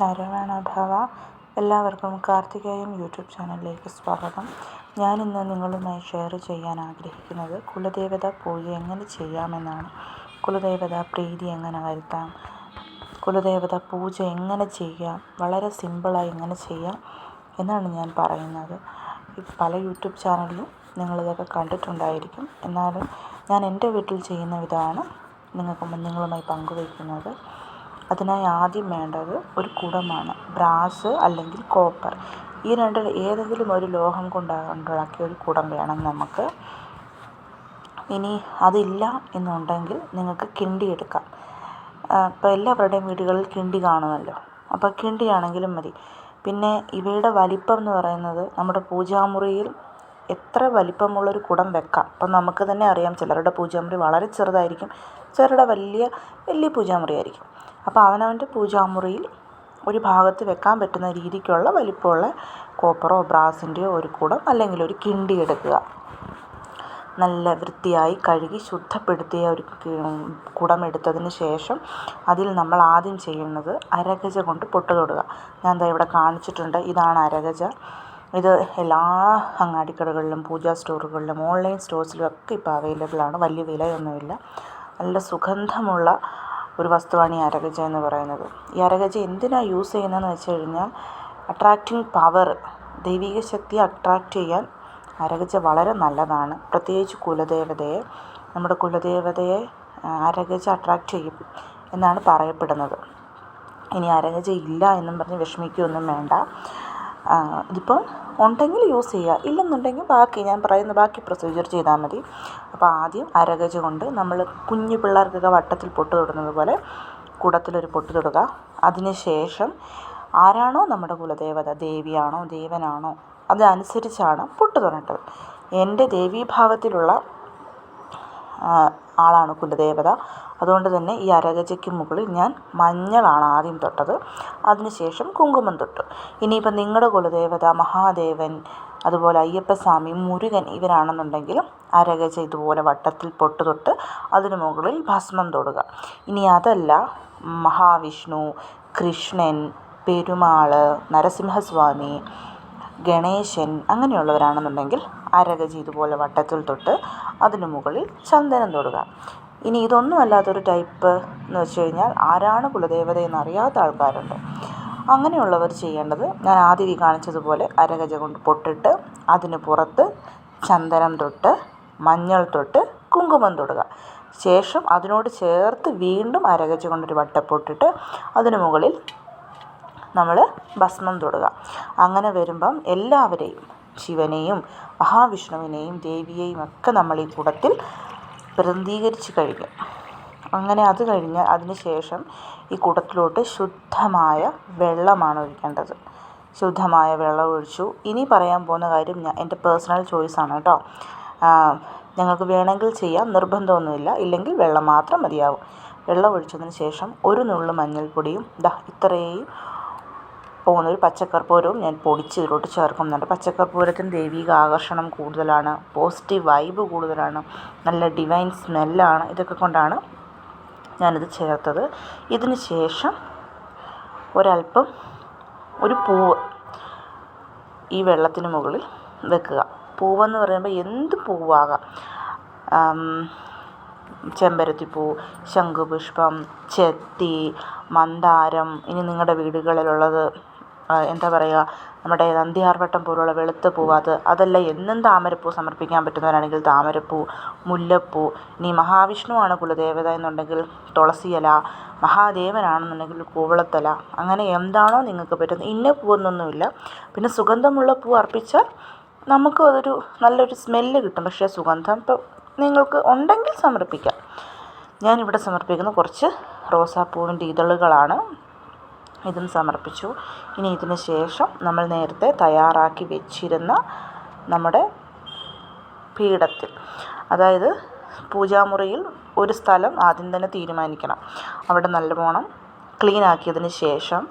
ശരവണ ഭവ. എല്ലാവർക്കും കാർത്തികേയൻ യൂട്യൂബ് ചാനലിലേക്ക് സ്വാഗതം. ഞാനിന്ന് നിങ്ങളുമായി ഷെയർ ചെയ്യാൻ ആഗ്രഹിക്കുന്നത് കുലദേവത പൂജ എങ്ങനെ ചെയ്യാമെന്നാണ്. കുലദേവത പ്രീതി എങ്ങനെ വരുത്താം? കുലദേവത പൂജ എങ്ങനെ ചെയ്യാം? വളരെ സിമ്പിളായി എങ്ങനെ ചെയ്യാം എന്നാണ് ഞാൻ പറയുന്നത്. പല യൂട്യൂബ് ചാനലിലും നിങ്ങളിതൊക്കെ കണ്ടിട്ടുണ്ടായിരിക്കും. എന്നാലും ഞാൻ എന്റെ വീട്ടിൽ ചെയ്യുന്ന വിധമാണ് നിങ്ങൾക്ക് നിങ്ങളുമായി പങ്കുവയ്ക്കുന്നത്. അതിനായി ആദ്യം വേണ്ടത് ഒരു കുടമാണ്. ബ്രാസ് അല്ലെങ്കിൽ കോപ്പർ. ഈ രണ്ടിൽ ഏതെങ്കിലും ഒരു ലോഹം കൊണ്ട് ഉണ്ടാക്കിയ ഒരു കുടം വേണം നമുക്ക്. ഇനി അതില്ല എന്നുണ്ടെങ്കിൽ നിങ്ങൾക്ക് കിണ്ടി എടുക്കാം. ഇപ്പോൾ എല്ലാവരുടെയും വീടുകളിൽ കിണ്ടി കാണുമല്ലോ. അപ്പോൾ കിണ്ടിയാണെങ്കിലും മതി. പിന്നെ ഇവയുടെ വലിപ്പം എന്ന് പറയുന്നത് നമ്മുടെ പൂജാമുറിയിൽ എത്ര വലിപ്പമുള്ളൊരു കുടം വെക്കാം. അപ്പം നമുക്ക് തന്നെ അറിയാം ചിലരുടെ പൂജാമുറി വളരെ ചെറുതായിരിക്കും. ചിലരുടെ വലിയ വലിയ പൂജാമുറി ആയിരിക്കും അപ്പോൾ അവനവന്റെ പൂജാമുറിയിൽ ഒരു ഭാഗത്ത് വെക്കാൻ പറ്റുന്ന രീതിക്കുള്ള വലിപ്പമുള്ള കോപ്പറോ ബ്രാസിന്റെയോ ഒരു കുടം അല്ലെങ്കിൽ ഒരു കിണ്ടി എടുക്കുക. നല്ല വൃത്തിയായി കഴുകി ശുദ്ധപ്പെടുത്തിയ ഒരു കുടം എടുത്തതിന് ശേഷം അതിൽ നമ്മൾ ആദ്യം ചെയ്യുന്നത് അരകജ കൊണ്ട് പൊട്ട് തൊടുക. ഞാൻ ദാ ഇവിടെ കാണിച്ചിട്ടുണ്ട്. ഇതാണ് അരകജ ഇത് എല്ലാ അങ്ങാടിക്കടകളിലും പൂജാ സ്റ്റോറുകളിലും ഓൺലൈൻ സ്റ്റോഴ്സിലും ഒക്കെ ഇപ്പോൾ അവൈലബിൾ ആണ്. വലിയ വിലയൊന്നുമില്ല. നല്ല സുഗന്ധമുള്ള ഒരു വസ്തുവാണ് ഈ അരകജ എന്ന് പറയുന്നത്. ഈ അരകജ എന്തിനാണ് യൂസ് ചെയ്യുന്നതെന്ന് വെച്ച് കഴിഞ്ഞാൽ അട്രാക്റ്റിംഗ് പവർ ദൈവിക ശക്തിയെ അട്രാക്റ്റ് ചെയ്യാൻ അരകജ വളരെ നല്ലതാണ്. പ്രത്യേകിച്ച് കുലദേവതയെ നമ്മുടെ കുലദേവതയെ അരകജ അട്രാക്റ്റ് ചെയ്യും എന്നാണ് പറയപ്പെടുന്നത്. ഇനി അരകജ ഇല്ല എന്നും പറഞ്ഞ് വിഷമിക്കുകയൊന്നും വേണ്ട. ഇതിപ്പം ഉണ്ടെങ്കിൽ യൂസ് ചെയ്യുക. ഇല്ലെന്നുണ്ടെങ്കിൽ ബാക്കി ഞാൻ പറയുന്ന ബാക്കി പ്രൊസീജിയർ ചെയ്താൽ മതി. അപ്പോൾ ആദ്യം അരഗജ കൊണ്ട് നമ്മൾ കുഞ്ഞു പിള്ളേർക്കൊക്കെ വട്ടത്തിൽ പൊട്ട് തൊടുന്നത് പോലെ കുടത്തിലൊരു പൊട്ട് തൊടുക. അതിന് ശേഷം ആരാണോ നമ്മുടെ കുലദേവത ദേവിയാണോ ദേവനാണോ അതനുസരിച്ചാണ് പൊട്ട് തൊടേണ്ടത്. എന്റെ ദേവീഭാവത്തിലുള്ള ആളാണ് കുലദേവത. അതുകൊണ്ട് തന്നെ ഈ അരകജയ്ക്ക് മുകളിൽ ഞാൻ മഞ്ഞളാണ് ആദ്യം തൊട്ടത്. അതിനുശേഷം കുങ്കുമം തൊട്ടു. ഇനിയിപ്പം നിങ്ങളുടെ കുലദേവത മഹാദേവൻ അതുപോലെ അയ്യപ്പസ്വാമി മുരുകൻ ഇവരാണെന്നുണ്ടെങ്കിലും അരകജ ഇതുപോലെ വട്ടത്തിൽ പൊട്ട് തൊട്ട് അതിനു മുകളിൽ ഭസ്മം തൊടുക. ഇനി അതല്ല മഹാവിഷ്ണു കൃഷ്ണൻ പെരുമാൾ നരസിംഹസ്വാമി ഗണേശൻ അങ്ങനെയുള്ളവരാണെന്നുണ്ടെങ്കിൽ അരകജി ഇതുപോലെ വട്ടത്തിൽ തൊട്ട് അതിന് മുകളിൽ ചന്ദനം തൊടുക. ഇനി ഇതൊന്നും അല്ലാത്തൊരു ടൈപ്പ് എന്ന് വെച്ച് കഴിഞ്ഞാൽ ആരാണ് കുലദേവതയെന്ന് അറിയാത്ത ആൾക്കാരുണ്ട്. അങ്ങനെയുള്ളവർ ചെയ്യേണ്ടത് ഞാൻ ആദ്യം കാണിച്ചതുപോലെ അരകജ കൊണ്ട് പൊട്ടിട്ട് അതിന് പുറത്ത് ചന്ദനം തൊട്ട് മഞ്ഞൾ തൊട്ട് കുങ്കുമം തൊടുക. ശേഷം അതിനോട് ചേർത്ത് വീണ്ടും അരകജ കൊണ്ടൊരു വട്ടപ്പൊട്ടിട്ട് അതിന് മുകളിൽ നമ്മൾ ഭസ്മം തൊടുക. അങ്ങനെ വരുമ്പം എല്ലാവരെയും ശിവനെയും മഹാവിഷ്ണുവിനെയും ദേവിയെയും ഒക്കെ നമ്മൾ ഈ കുടത്തിൽ പ്രതിനിധീകരിച്ച് കഴിഞ്ഞു. അങ്ങനെ അത് കഴിഞ്ഞ് അതിന് ശേഷം ഈ കുടത്തിലോട്ട് ശുദ്ധമായ വെള്ളമാണ് ഒഴിക്കേണ്ടത്. ശുദ്ധമായ വെള്ളം ഒഴിച്ചു. ഇനി പറയാൻ പോകുന്ന കാര്യം ഞാൻ എന്റെ പേഴ്സണൽ ചോയ്സാണ് കേട്ടോ. ഞങ്ങൾക്ക് വേണമെങ്കിൽ ചെയ്യാം നിർബന്ധമൊന്നുമില്ല. ഇല്ലെങ്കിൽ വെള്ളം മാത്രം മതിയാവും. വെള്ളം ഒഴിച്ചതിന് ശേഷം ഒരു നുള്ളു മഞ്ഞൾപ്പൊടിയും ദാ ഇത്രയും പോകുന്നൊരു പച്ചക്കർപ്പൂരവും ഞാൻ പൊടിച്ച് ഇതിലോട്ട് ചേർക്കുന്നുണ്ട്. പച്ചക്കർപ്പൂരത്തിന് ദൈവിക ആകർഷണം കൂടുതലാണ് പോസിറ്റീവ് വൈബ് കൂടുതലാണ് നല്ല ഡിവൈൻ സ്മെല്ലാണ് ഇതൊക്കെ കൊണ്ടാണ് ഞാനിത് ചേർത്തത്. ഇതിന് ശേഷം ഒരല്പം ഒരു പൂവ് ഈ വെള്ളത്തിന് മുകളിൽ വെക്കുക. പൂവെന്ന് പറയുമ്പോൾ എന്ത് പൂവാകാം? ചെമ്പരത്തിപ്പൂ ശംഖുപുഷ്പം ചെത്തി മന്ദാരം ഇനി നിങ്ങളുടെ വീടുകളിലുള്ളത് എന്താ പറയുക നമ്മുടെ നന്ദിയാർവട്ടം പോലുള്ള വെളുത്ത പൂവ് അത് അതല്ല എന്നും താമരപ്പൂ സമർപ്പിക്കാൻ പറ്റുന്നവരാണെങ്കിൽ താമരപ്പൂ മുല്ലപ്പൂ ഇനി മഹാവിഷ്ണുവാണ് കുലദേവത എന്നുണ്ടെങ്കിൽ തുളസിയില മഹാദേവനാണെന്നുണ്ടെങ്കിൽ കൂവളത്തല അങ്ങനെ എന്താണോ നിങ്ങൾക്ക് പറ്റുന്നത്. ഇന്ന പൂവെന്നൊന്നുമില്ല. പിന്നെ സുഗന്ധമുള്ള പൂ അർപ്പിച്ചാൽ നമുക്കും അതൊരു നല്ലൊരു സ്മെല്ല് കിട്ടും. പക്ഷേ സുഗന്ധം ഇപ്പോൾ നിങ്ങൾക്ക് ഉണ്ടെങ്കിൽ സമർപ്പിക്കാം. ഞാനിവിടെ സമർപ്പിക്കുന്ന കുറച്ച് റോസാപ്പൂവിന്റെ ഇതളുകളാണ്. ഇതും സമർപ്പിച്ചു. ഇനി ഇതിന് ശേഷം നമ്മൾ നേരത്തെ തയ്യാറാക്കി വെച്ചിരുന്ന നമ്മുടെ പീഠത്തിൽ അതായത് പൂജാമുറിയിൽ ഒരു സ്ഥലം ആദ്യം തന്നെ തീരുമാനിക്കണം. അവിടെ നല്ലവണ്ണം ക്ലീൻ ആക്കിയതിന് ശേഷം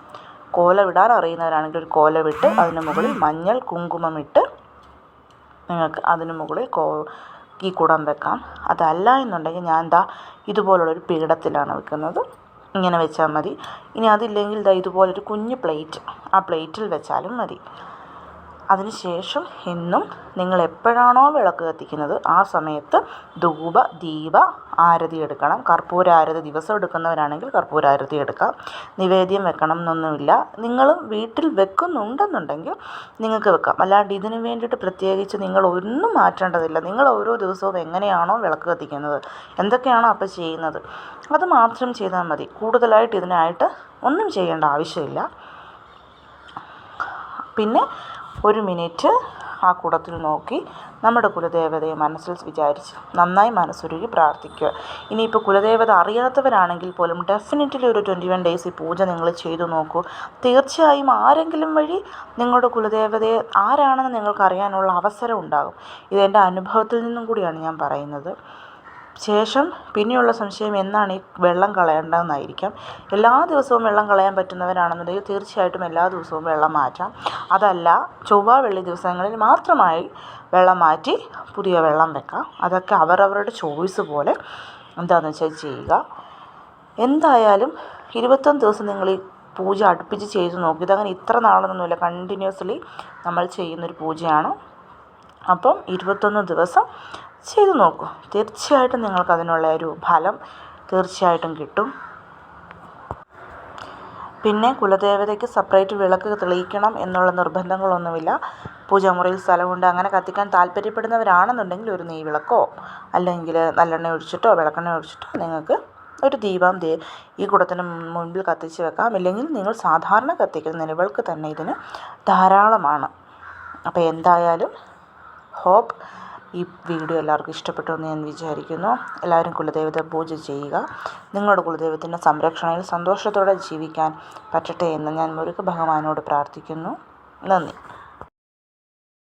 കോല വിടാൻ അറിയുന്നവരാണെങ്കിൽ ഒരു കോല വിട്ട് അതിന് മുകളിൽ മഞ്ഞൾ കുങ്കുമം ഇട്ട് നിങ്ങൾക്ക് അതിന് മുകളിൽ കോ ഈ കുടം വെക്കാം. അതല്ല എന്നുണ്ടെങ്കിൽ ഞാൻ എന്താ ഇതുപോലുള്ളൊരു പീഠത്തിലാണ് വെക്കുന്നത്. ഇങ്ങനെ വെച്ചാൽ മതി. ഇനി അതില്ലെങ്കിൽ ദാ ഇതുപോലൊരു കുഞ്ഞ് പ്ലേറ്റ്. ആ പ്ലേറ്റിൽ വെച്ചാലും മതി. അതിന് ശേഷം എന്നും നിങ്ങൾ എപ്പോഴാണോ വിളക്ക് കത്തിക്കുന്നത് ആ സമയത്ത് ധൂപ ദീപ ആരതി എടുക്കണം. കർപ്പൂരാരതി ദിവസം എടുക്കുന്നവരാണെങ്കിൽ കർപ്പൂരാരതി എടുക്കാം. നിവേദ്യം വെക്കണം എന്നൊന്നുമില്ല നിങ്ങൾ വീട്ടിൽ വെക്കുന്നുണ്ടെന്നുണ്ടെങ്കിൽ നിങ്ങൾക്ക് വെക്കാം. അല്ലാണ്ട് ഇതിന് വേണ്ടിയിട്ട് പ്രത്യേകിച്ച് നിങ്ങൾ ഒന്നും മാറ്റേണ്ടതില്ല. നിങ്ങൾ ഓരോ ദിവസവും എങ്ങനെയാണോ വിളക്ക് കത്തിക്കുന്നത് എന്തൊക്കെയാണോ അപ്പോൾ ചെയ്യുന്നത് അത് മാത്രം ചെയ്താൽ മതി. കൂടുതലായിട്ട് ഇതിനായിട്ട് ഒന്നും ചെയ്യേണ്ട ആവശ്യമില്ല. പിന്നെ ഒരു മിനിറ്റ് ആ കുടത്തിൽ നോക്കി നമ്മുടെ കുലദേവതയെ മനസ്സിൽ വിചാരിച്ച് നന്നായി മനസ്സുരുകി പ്രാർത്ഥിക്കുക. ഇനിയിപ്പോൾ കുലദേവത അറിയാത്തവരാണെങ്കിൽ പോലും ഡെഫിനറ്റ്ലി ഒരു ട്വന്റി വൺ ഡേയ്സ് ഈ പൂജ നിങ്ങൾ ചെയ്തു നോക്കൂ. തീർച്ചയായും ആരെങ്കിലും വഴി നിങ്ങളുടെ കുലദേവതയെ ആരാണെന്ന് നിങ്ങൾക്ക് അറിയാനുള്ള അവസരം ഉണ്ടാകും. ഇതെന്റെ അനുഭവത്തിൽ നിന്നും കൂടിയാണ് ഞാൻ പറയുന്നത്. ശേഷം പിന്നെയുള്ള സംശയം എന്നാണ് ഈ വെള്ളം കളയേണ്ടതെന്നായിരിക്കാം. എല്ലാ ദിവസവും വെള്ളം കളയാൻ പറ്റുന്നവരാണെന്നുണ്ടെങ്കിൽ തീർച്ചയായിട്ടും എല്ലാ ദിവസവും വെള്ളം മാറ്റാം. അതല്ല ചൊവ്വ വെള്ളി ദിവസങ്ങളിൽ മാത്രമായി വെള്ളം മാറ്റി പുതിയ വെള്ളം വെക്കാം. അതൊക്കെ അവരവരുടെ ചോയ്സ് പോലെ എന്താണെന്ന് വെച്ചാൽ ചെയ്യുക. എന്തായാലും ഇരുപത്തൊന്ന് ദിവസം നിങ്ങൾ ഈ പൂജ അടുപ്പിച്ച് ചെയ്ത് നോക്കി. ഇതങ്ങനെ ഇത്ര നാളൊന്നുമില്ല കണ്ടിന്യൂസ്ലി നമ്മൾ ചെയ്യുന്നൊരു പൂജയാണ്. അപ്പം ഇരുപത്തൊന്ന് ദിവസം ചെയ്തു നോക്കൂ. തീർച്ചയായിട്ടും നിങ്ങൾക്ക് അതിനുള്ള ഒരു ഫലം തീർച്ചയായിട്ടും കിട്ടും. പിന്നെ കുലദേവതയ്ക്ക് സെപ്പറേറ്റ് വിളക്ക് തെളിയിക്കണം എന്നുള്ള നിർബന്ധങ്ങളൊന്നുമില്ല. പൂജാമുറിയിൽ സ്ഥലമുണ്ട്. അങ്ങനെ കത്തിക്കാൻ താല്പര്യപ്പെടുന്നവരാണെന്നുണ്ടെങ്കിൽ ഒരു നെയ്വിളക്കോ അല്ലെങ്കിൽ നല്ലെണ്ണ ഒഴിച്ചിട്ടോ വിളക്കെണ്ണ ഒഴിച്ചിട്ടോ നിങ്ങൾക്ക് ഒരു ദീപം ദേ ഈ കുടത്തിന് മുൻപിൽ കത്തിച്ച് വെക്കാം. ഇല്ലെങ്കിൽ നിങ്ങൾ സാധാരണ കത്തിക്കുന്ന നിലവിളക്ക് തന്നെ ഇതിന് ധാരാളമാണ്. അപ്പോൾ എന്തായാലും ഹോപ്പ് ഈ വീഡിയോ എല്ലാവർക്കും ഇഷ്ടപ്പെട്ടു എന്ന് ഞാൻ വിചാരിക്കുന്നു. എല്ലാവരും കുലദൈവത്തെ പൂജ ചെയ്യുക. നിങ്ങളുടെ കുലദൈവത്തിന്റെ സംരക്ഷണയിൽ സന്തോഷത്തോടെ ജീവിക്കാൻ പറ്റട്ടെ എന്ന് ഞാൻ മുരുക ഭഗവാനോട് പ്രാർത്ഥിക്കുന്നു. നന്ദി.